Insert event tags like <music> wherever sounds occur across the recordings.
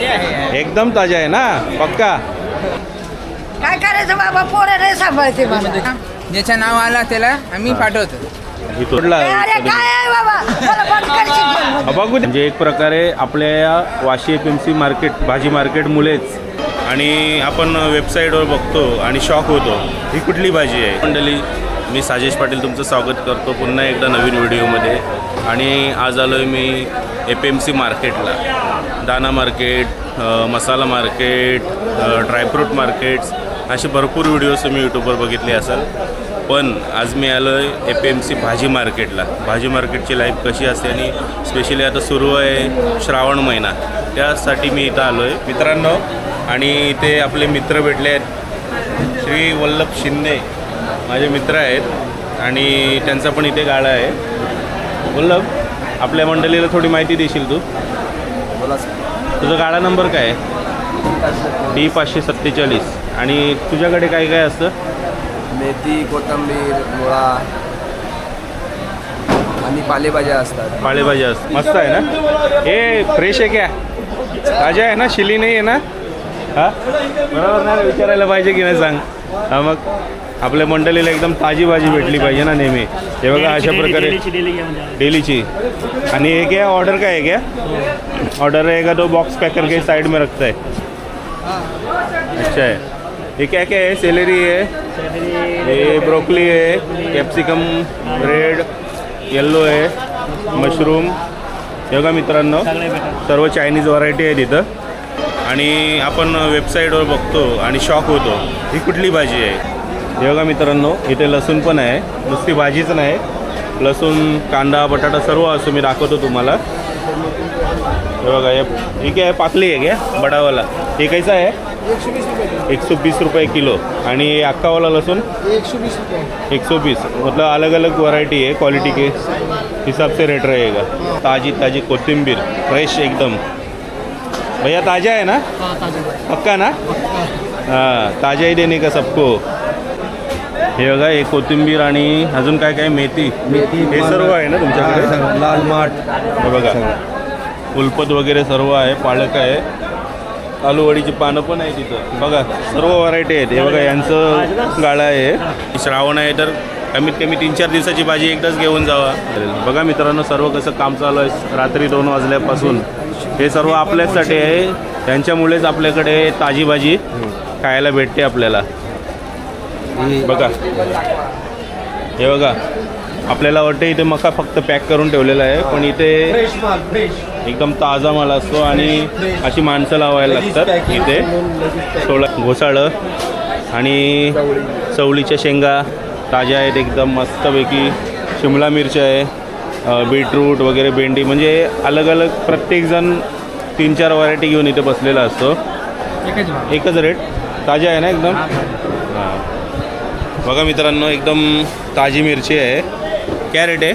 एकदम ताजा आहे ना? पक्का? काय करायचं बाबा? पोरं नाही सांभाळते मला. ज्याचं नाव आलं त्याला आम्ही पाठवतो. इथला अरे काय आहे बाबा? मला बंद करशील पण. बघू दे. म्हणजे एक प्रकारे आपल्या या Vashi F M C market भाजी मार्केटमुळेच आणि आपण वेबसाईटवर बघतो आणि शॉक होतो. ही कुठली भाजी आहे? मंडळी मी साजेश पाटील तुमचं स्वागत करतो पुन्हा एकदा नवीन व्हिडिओमध्ये. आणि आज आलो आहे मी एफ एम सी मार्केटला. दाना market masala market dry fruit markets असे भरपूर व्हिडिओज तुम्ही यूट्यूबवर बघितले असाल. पण आज मी आलो आहे एफ एम सी भाजी मार्केटला. भाजी मार्केटची लाईफ कशी असते आणि स्पेशली आता सुरू आहे श्रावण महिना. त्यासाठी मी इथं आलो आहे मित्रांनो आणि इथे आपले मित्र भेटले आहेत. श्री वल्लभ शिंदे. माझे मित्र आहेत आणि त्यांचा पण इथे गाळा आहे. वल्लभ आपल्या मंडळीला थोडी माहिती देशील तू? तुझा गाळा नंबर काय आहे? डी पाचशे सत्तेचाळीस. आणि तुझ्याकडे काय काय असतं? मेथी कोथिंबीर मुळा आणि पालेभाज्या असतात. पालेभाज्या असतात मस्त आहे ना? हे फ्रेश आहे क्या? ताज्या आहे ना? शिली नाही आहे ना? हा? बरोबर ना विचारायला पाहिजे की नाही सांग. हा मग? आपल्या मंडळीला एकदम ताजी भाजी भेटली पाहिजे ना नेहमी. हे बघा अशा प्रकारे डेलीची आणि हे क्या ऑर्डर काय आहे क्या ऑर्डर रहेगा तो बॉक्स पैक करके साइड में रखता है अच्छा है ये क्या क्या है सेलेरी है ये ब्रोकली है कॅप्सिकम रेड येल्लो आहे. मशरूम हे बघा मित्रांनो सर्व चायनीज व्हरायटी आहे तिथं आणि आपण वेबसाईटवर बघतो आणि शॉक होतो. ही कुठली भाजी आहे? हे बघा मित्रांनो इथे लसूण पण आहे. नुसती भाजीच नाही. लसूण कांदा बटाटा सर्व असं मी दाखवतो तुम्हाला. हे बघा हे काय आहे पाकली आहे क्या? बडावाला. हे कैसा आहे? एक सौ बीस रुपये किलो. आणि ये अक्का वाला लहसुन एक सौ बीस मतलब अलग अलग वैरायटी है क्वालिटी के हिसाब से रेट रहेगा. ताजी ताजी कोथिंबीर फ्रेश एकदम. भैया ताज़ा है ना पक्का ना? हाँ ताज़ा ही देने का सबको? हे बघा हे कोथिंबीर आणि अजून काय काय मेथी? मेथी हे सर्व आहे ना तुमच्याकडे? लाल माठ. हे बघा. उलपत वगैरे सर्व आहे पालक आहे. आलूवडीची पानं पण आहे तिथं. बघा सर्व व्हरायटी आहेत. हे बघा यांचं गाळा आहे. श्रावण आहे तर कमीत कमी तीन चार दिवसाची भाजी एकदाच घेऊन जावा. बघा मित्रांनो सर्व कसं काम चालू आहे. रात्री दोन वाजल्यापासून. हे सर्व आपल्यासाठी आहे. त्यांच्यामुळेच आपल्याकडे ताजी भाजी खायला भेटते आपल्याला. बघा. हे बघा. आपल्याला वाटतं इथे मका फक्त पॅक करून ठेवलेला आहे पण इथे एकदम ताजा माल असतो आणि अशी माणसं लावायला लागतात इथे. सोळा घोसाळं आणि चवळीच्या शेंगा ताज्या आहेत एकदम मस्तपैकी. शिमला मिरच्या आहे बीटरूट वगैरे भेंडी म्हणजे अलग अलग प्रत्येकजण तीन चार व्हरायटी घेऊन इथे बसलेला असतो. एकच रेट ताज्या आहे ना एकदम? बघा मित्रांनो एकदम ताजी मिरची आहे. क्या रेट आहे.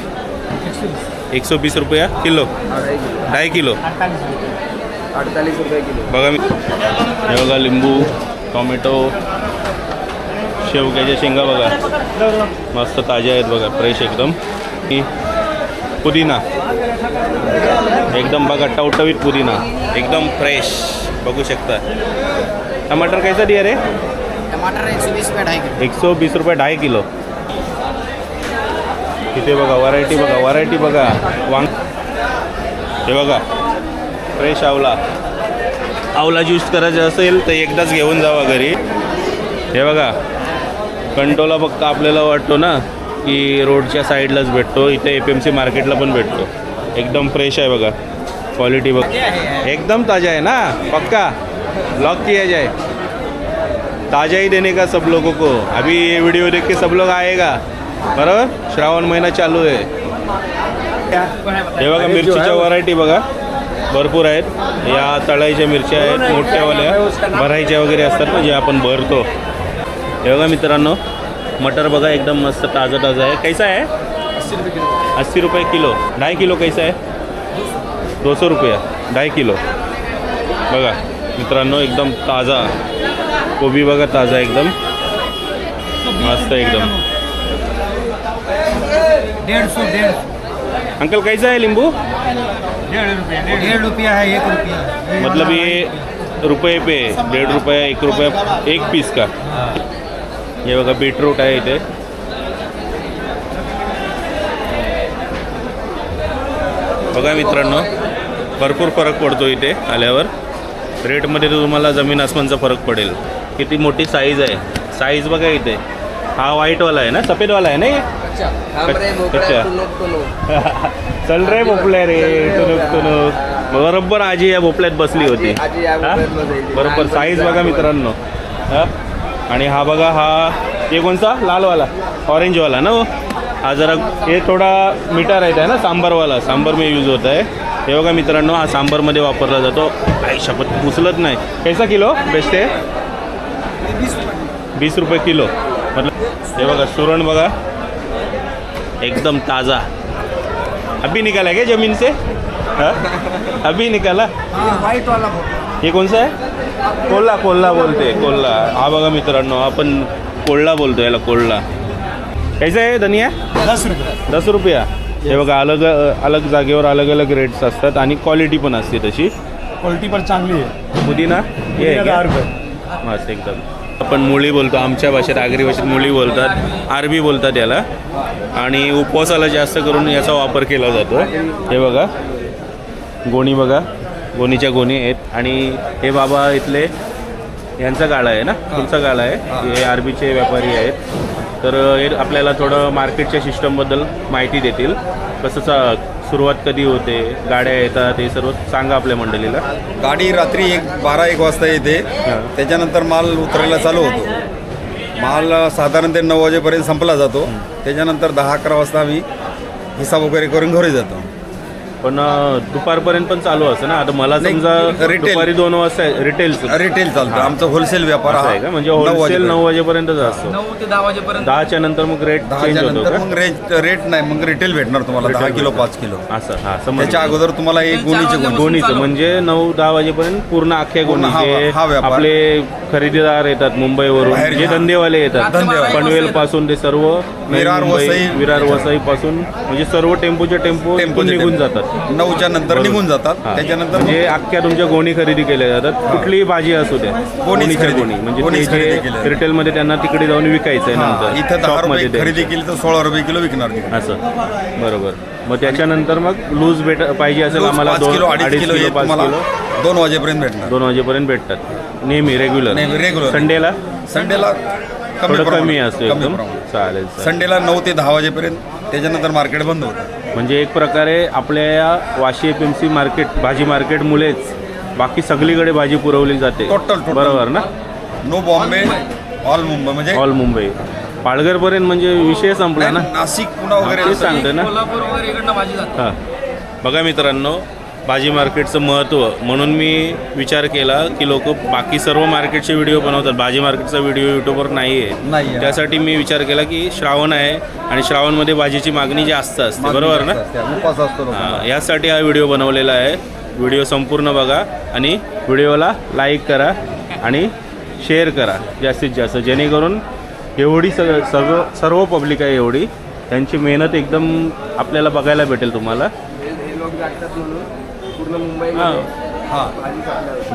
एक सौ बीस रुपया किलो. ढाई किलो अडतालीस रुपये किलो. बघा मी हे बघा लिंबू टोमॅटो शेवग्याच्या शेंगा बघा. मस्त ताज्या आहेत बघा फ्रेश एकदम. ही पुदिना. एकदम बघा टवटवीत पुदिना. एकदम फ्रेश. बघू शकता. टमाटर कैसा दिया रे? टमाटर एक सौ बीस रुपये ढाई किलो. एक सौ बीस रुपये ढाई किलो. इथे बघा व्हरायटी बघा व्हरायटी बघा. वांग हे बघा फ्रेश आवला आवला ज्यूस करायचं असेल तर एकदाच घेऊन जावा घरी. हे बघा कंटोला फक्त आपल्याला वाटतो ना की रोडच्या साईडलाच भेटतो इथे एफ एम सी मार्केटला पण भेटतो. एकदम फ्रेश आहे बघा क्वालिटी बघ एकदम ताजा है ना पक्का. ब्लॉक किया जाए. ताज़ा ही देने का सब लोगों को। अभी ये वीडियो देख के सब लोग आएगा। बरोबर? श्रावण महिना चालू आहे हे बघा मिरचीच्या व्हरायटी बघा। भरपूर आहेत. या तळाईच्या मिरच्या आहेत मोठ्यावाल्या भरायच्या वगैरे असतात ना जे आपण भरतो. हे बघा मित्रांनो मटर बघा एकदम मस्त ताज़ा ताज़ा आहे. कैसा आहे? अस्सी रुपये किलो. ढाई किलो कैसा आहे? दो सौ रुपया. ढाई किलो. बघा मित्रांनो एकदम ताज़ा. कोबी बघा ताज़ा एकदम. मस्त एकदम. डेढ़ सौ डेढ़ अंकल कैसा है नींबू डेढ़ रुपया है एक रुपया. है मतलब ये रुपये पे आहे. दीड रुपये एक रुपया एक पीस का. हे बघा बीटरूट आहे इथे. बघा मित्रांनो भरपूर फरक पडतो इथे आल्यावर. रेटमध्ये तर तुम्हाला जमीन आसमानचा फरक पडेल. किती मोठी साईज आहे. साईज बघा इथे. हा व्हाईटवाला आहे ना? सफेदवाला आहे ना हे? अच्छा. <laughs> चल रे भोपल्या रे. तुनुक तुनुक बरोबर आजी या भोपल्यात बसली होती? भोपळ्यात. बरोबर. साईज बघा. मित्रांनो. हा? आणि हा बघा हा हे कोणता लालवाला. ऑरेंजवाला ना हो? हा जरा हे थोडा आहे आहे ना सांबारवाला. सांबार मी यूज होत आहे. हे बघा मित्रांनो हा सांबारमध्ये वापरला जातो. आई शपथ उचलत नाही. कैसा किलो? बेस्ट आहे? बीस रुपये किलो. मतलब हे बघा सुरण बघा. एकदम ताज़ा. अभी निकाला क्या जमीन से? हाँ? अभी निकाला? व्हाइट वाला हे? कोणचं आहे कोल्हा कोल्हा बोलते कोल्हा. हा बघा मित्रांनो आपण कोल्हा बोलतो याला कोल्हा. कैसा आहे धनिया? दस रुपया. दस रुपया. हे बघा अलग अलग जागेवर अलग अलग रेट्स असतात आणि क्वालिटी पण असते तशी. क्वालिटी पर चांगली है पुदिना हे आहे दहा? रुपये. मस्त एकदम. आपण मुळी बोलतो आमच्या भाषेत आगरी भाषेत मुळी बोलतात आरबी बोलतात याला. आणि उपवासाला जास्त करून याचा वापर केला जातो. हे बघा. गोणी बघा. गोणीच्या गोणी आहेत. आणि हे बाबा इथले यांचा गाळा आहे ना? तुमचा गाळा आहे. हे आरबीचे व्यापारी आहेत. तर हे आपल्याला थोडं मार्केटच्या सिस्टमबद्दल माहिती देतील. कसं सुरुवात कधी होते गाड्या येतात हे सर्व सांगा आपल्या मंडळीला. गाडी रात्री एक बारा एक वाजता येते. त्याच्यानंतर माल उतरायला चालू होतो. माल साधारण ते नऊ वाजेपर्यंत संपला जातो. त्याच्यानंतर दहा अकरा वाजता आम्ही हिसाब वगैरे करून घरी जातो. पण दुपारपर्यंत पण चालू असतं ना? आता मला नाही, समजा retail. दुपारी दोन वाजता रिटेलचं रिटेल चालतं. आमचं होलसेल व्यापार असं हा आहे का? म्हणजे नऊ होलसेल वाजेपर्यंत. नऊ वाजेपर्यंतच असतो. नऊ ते दहा वाजेपर्यंत. दहाच्या नंतर मग रेट चेंज दहाच्या होतो नंतर का? मग रेट रेट नाही मग रिटेल भेटणार तुम्हाला. दहा किलो. पाच किलो. असं हा समज त्याच्या अगोदर तुम्हाला एक गोणीचे गोणी गोणीचं. म्हणजे नऊ दहा वाजेपर्यंत पूर्ण अख्ख्या पूर्ण हा- गोणी हा व्यापार. आपले खरेदीदार येतात मुंबईवरून. बाहेर- जे धंदेवाले येतात. धंदेवाले. पनवेल पासून ते सर्व विरार, मुंबई, वसई. विरार वसई पासून म्हणजे सर्व टेम्पोचे टेम्पो टेम्पो निघून जातात. नऊच्या नंतर. निघून जातात हा. त्याच्यानंतर म्हणजे अख्ख्या तुमच्या गोणी खरेदी केल्या जातात कुठलीही भाजी असू द्या गोणीच्या खरेदी. गोणी म्हणजे ते गोणीच जे. रिटेलमध्ये त्यांना तिकडे जाऊन विकायचं आहे हा, नंतर इथं दहा शॉपमध्ये रुपये ते. खरेदी केली तर सोळा रुपये किलो विकणार तिकडे. असं बरोबर मग त्याच्यानंतर मग लूज भेट पाहिजे असेल रोज आम्हाला पाच दोन किलो अडीच किलो हे पाच तुम्हाला किलो दोन वाजेपर्यंत भेटणार दोन वाजेपर्यंत भेटतात नेहमी रेग्युलर regular. संडेला संडेला कमी थोडं प्रमाणात. कमी असतो एकदम प्रमाणात. चालेल चालेल. संडेला नऊ ते दहा वाजेपर्यंत त्याच्यानंतर मार्केट बंद होतं म्हणजे एक प्रकारे आपल्या या Vashi F M C market भाजी मार्केटमुळेच बाकी सगळीकडे भाजी पुरवली जाते. Total. बरोबर ना? नो बॉम्बे ऑल मुंबई म्हणजे ऑल मुंबई पालघरपर्यंत म्हणजे विषय संपला ना? नाशिक पुणे वगैरे सांगते ना. कोल्हापूर वगैरे इकडनं भाजी जाते. हां. बघा मित्रांनो भाजी मार्केटचं महत्त्व. म्हणून मी विचार केला की लोक बाकी सर्व मार्केटचे व्हिडिओ बनवतात. भाजी मार्केटचा व्हिडिओ यूट्यूबवर नाही आहे. त्यासाठी मी विचार केला की श्रावण आहे आणि श्रावणमध्ये भाजीची मागणी जास्त असते. बरोबर ना. हां यासाठी हा व्हिडिओ बनवलेला आहे. व्हिडिओ संपूर्ण बघा आणि व्हिडिओला लाईक करा आणि शेअर करा जास्तीत जास्त. जेणेकरून एवढी सग सर्व सर्व पब्लिक आहे एवढी. त्यांची मेहनत एकदम आपल्याला बघायला भेटेल तुम्हाला. हे हे पूर्ण मुंबई हां. हा.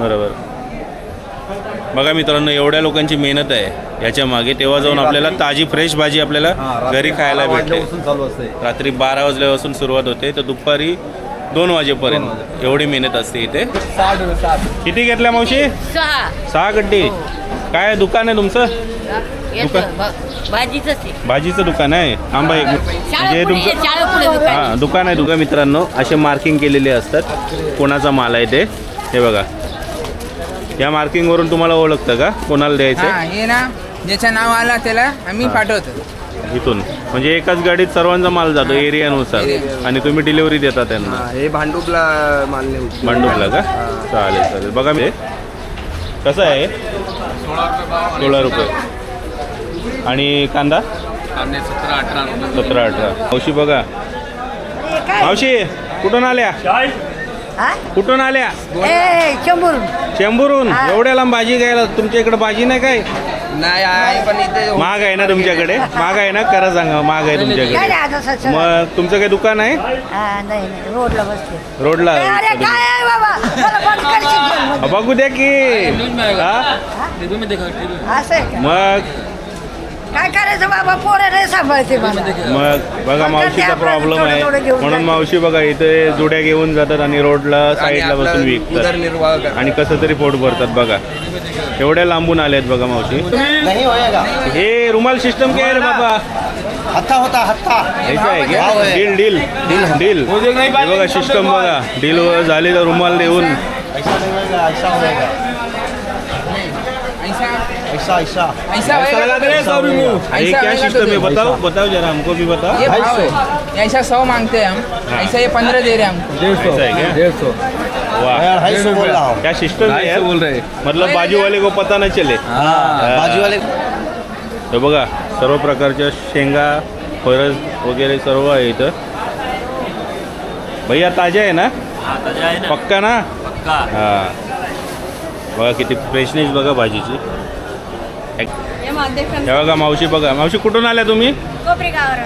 बरोबर. बघा मित्रांनो एवढ्या लोकांची मेहनत आहे. याच्या मागे तेव्हा जाऊन आपल्याला ताजी फ्रेश भाजी आपल्याला हा, घरी खायला भेटते. वाजल्यापासून चालू असते. रात्री बारा वाजल्यापासून सुरुवात होते तर दुपारी दोन वाजेपर्यंत. एवढी मेहनत असते इथे. किती घेतल्या मावशी? सहा. सहा गड्डी. काय दुकान आहे तुमचं? भाजीच दुकान आहे? थांबा एक. म्हणजे हे तुमचं हां दुकान आहे दुकान मित्रांनो. असे मार्किंग केलेले असतात. कोणाचा माल आहे ते? हे बघा. या मार्किंगवरून तुम्हाला ओळखतं का? कोणाला द्यायचं हे ना ज्याचं नाव आलं त्याला आम्ही पाठवतो. इथून. म्हणजे एकाच गाडीत सर्वांचा माल जातो एरियानुसार. आणि तुम्ही डिलिव्हरी देता त्यांना. हा, भांडूपला होते. भांडूपला का? चालेल चालेल. बघा मी. कसं आहे? सोळा रुपये. आणि कांदा? सतरा अठरा मावशी बघा. मावशी कुठून आल्या? हा? कुठून आल्या? ए चंबूर चेंबूरहून? हा. एवढ्या लांब भाजी घ्यायला तुमच्या इकडे भाजी नाही काय? नाही आहे पण इथे महाग आहे ना तुमच्याकडे? महाग आहे ना? खरं सांगा महाग आहे काय तुमच्याकडे. मग तुमचं काही दुकान आहे? हा नाही नाही रोडला बसते. रोडला. बघू द्या हा? का? मग? काय करायचं बाबा? पोरं नाही सांभाळते मला. मग बघा मावशीचा प्रॉब्लेम आहे. म्हणून. मावशी बघा इथे जुड्या घेऊन जातात आणि रोडला साईडला बसून विकतात. आणि कसं तरी पोट भरतात बघा. एवढ्या लांबून आले आहेत बघा मावशी. नहीं होएगा हे रुमाल सिस्टम काय आहे रे बाबा. हत्था होता हत्था ऐसा आहे क्या भाव आहे. Deal deal. डील. डील. हे बघा सिस्टम बघा. डील झाली तर रुमाल देऊन. ऐसा ऐसा। ऐसा ऐसा ऐसा ऐसा होएगा तो ये ऐसा क्या सिस्टम है? तो दे। बताओ बताओ जरा हमको भी बताओ। ये भाव है ऐसा सौ मांगते हैं हम। ऐसा ये पंद्रह दे रहे हैं हमको। है डेढ़ सौ। अढ़ाई सौ बोल रहा हूँ। क्या सिस्टम है यार? बोल रहे मतलब बाजू वाले को पता न चले। हाँ बाजू वाले हे बघा सर्व प्रकारच्या शेंगा फरस वगैरे सर्व आहे इथं. भैया ताजा आहे ना? पक्का ना? हां. बघा किती फ्रेशनेस बघा भाजीची. हे बघा मावशी बघा. मावशी कुठून आल्या तुम्ही?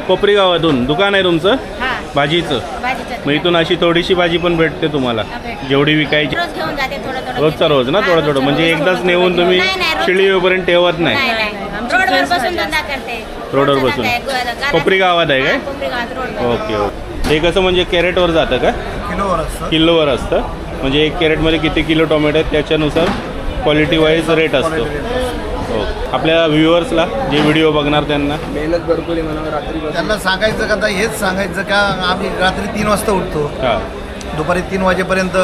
कोपरी गावातून दुकान आहे तुमचं? हा. भाजीचं. भाजीचं मग इथून अशी थोडीशी भाजी पण भेटते तुम्हाला. जेवढी विकायची. रोज घेऊन जाते थोडं थोडं रोजचा रोज ना थोडं थोडं. म्हणजे एकदाच नेऊन. तुम्ही नाही, नाही, रोज- शिळी वगैरे ठेवत नाही. रोडवर बसून कोपरी गावात आहे काय? Okay okay. ते कसं म्हणजे कॅरेटवर जातं का? किलोवर असतं. किलोवर असतं. म्हणजे एक कॅरेटमध्ये किती किलो टोमॅटो आहेत? त्याच्यानुसार क्वालिटी वाईज रेट असतो. आपल्या व्ह्युअर्सला जे व्हिडिओ बघणार त्यांना मेहनत भरपूर आहे म्हणा रात्री त्यांना सांगायचं का आता हेच सांगायचं का आम्ही रात्री तीन वाजता उठतो हां दुपारी तीन वाजेपर्यंत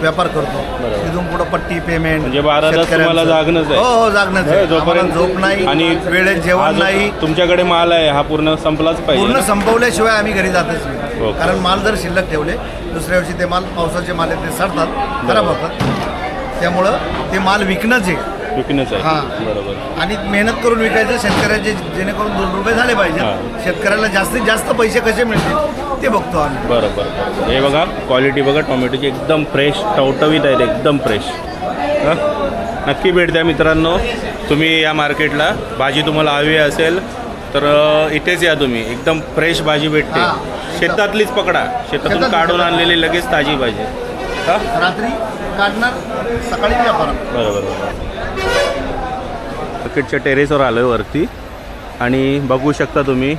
व्यापार करतो बरोबर. तिथून पुढे पट्टी पेमेंट म्हणजे बारा तास शेतकऱ्यांचं. तुम्हाला जागणंच आहे. हो हो जागणंच आहे आम्हाला झोप नाही आणि वेळेत हा जेवण नाही तुमच्याकडे माल आहे हा पूर्ण संपलाच पाहिजे पूर्ण ना? संपवल्याशिवाय आम्ही घरी जातच नाही ओके. कारण माल जर शिल्लक ठेवले दुसऱ्या वर्षी ते माल पावसाचे माल आहेत ते सडतात खराब होतात त्यामुळं ते माल विकणंच आहे विकणंच आहे. हां. बरोबर. आणि मेहनत करून विकायचं शेतकऱ्याचे जेणेकरून दोन रुपये झाले हां. पाहिजे शेतकऱ्याला जास्तीत जास्त पैसे कसे मिळतील ते बघतो आम्ही. बरं बरं बरं. हे बघा क्वालिटी बघा टोमॅटोची एकदम फ्रेश टवटवीत आहेत एकदम फ्रेश हं? नक्की भेट द्या मित्रांनो. तुम्ही या मार्केटला भाजी तुम्हाला हवी असेल तर अ, इथेच या तुम्ही. एकदम फ्रेश भाजी भेटते. हां. शेतातलीच पकडा. शेतातून शेतात- काढून आणलेली लगेच ताजी भाजी. हां? रात्री काढणार सकाळी बरोबर बरोबर. मार्केटच्या टेरेसवर आलो आहे वरती. आणि बघू शकता तुम्ही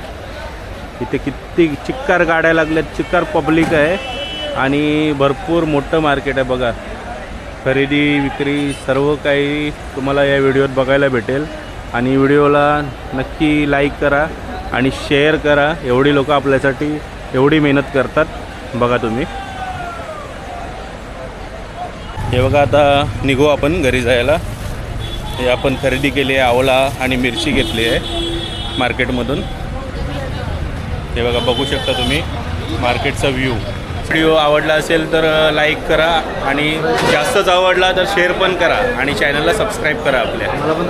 इथे किती चिक्कार गाड्या लागल्यात चिक्कार पब्लिक आहे. आणि भरपूर मोठं मार्केट आहे बघा. खरेदी विक्री सर्व काही तुम्हाला या व्हिडिओत बघायला भेटेल. आणि व्हिडिओला नक्की लाईक करा आणि शेअर करा. एवढी लोकं आपल्यासाठी एवढी मेहनत करतात. बघा तुम्ही. हे बघा आता निघू आपण घरी जायला. हे आपण खरेदी केली आहे आवळा आणि मिरची घेतली आहे मार्केटमधून. हे बघा बघू शकता तुम्ही मार्केटचा व्ह्यू व्हिडिओ आवडला असेल तर लाईक करा आणि जास्तच आवडला तर शेअर पण करा आणि चॅनलला सबस्क्राईब करा आपल्या.